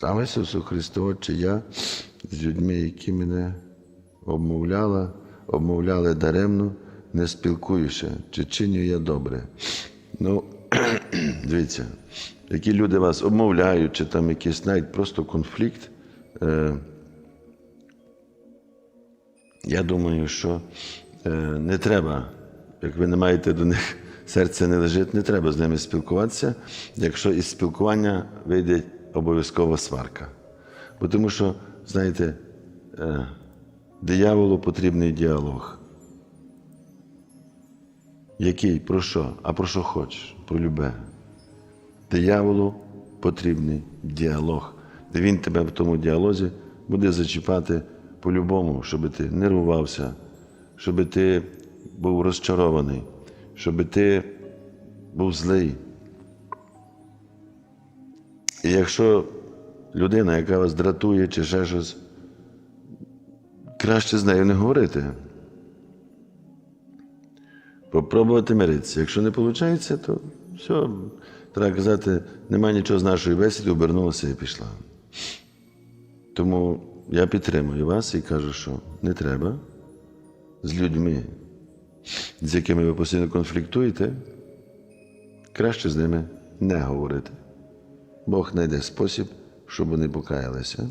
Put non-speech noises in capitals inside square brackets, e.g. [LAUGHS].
Саме Ісусу Христу, чи я з людьми, які мене обмовляли, обмовляли даремно, не спілкуюся, чи чиню я добре. Ну, [CLEARS THROAT] дивіться, які люди вас обмовляють, чи там якийсь навіть просто конфлікт. Е, я думаю, що е, не треба, як ви не маєте до них [LAUGHS] серця не лежить, не треба з ними спілкуватися, якщо із спілкування вийде обов'язкова сварка. Бо тому що, знаєте, е, дияволу потрібний діалог. Який? Про що? А про що хочеш? Про любе. Дияволу потрібний діалог, де він тебе в тому діалозі буде зачіпати по-любому, щоб ти нервувався, щоб ти був розчарований, щоб ти був злий. І якщо людина, яка вас дратує чи ще щось, краще з нею не говорити. Попробувати миритися. Якщо не виходить, то все, треба казати, немає нічого з нашої бесіди, обернулася і пішла. Тому я підтримую вас і кажу, що не треба з людьми, з якими ви постійно конфліктуєте, краще з ними не говорити. Бог знайде спосіб, щоб вони покаялися.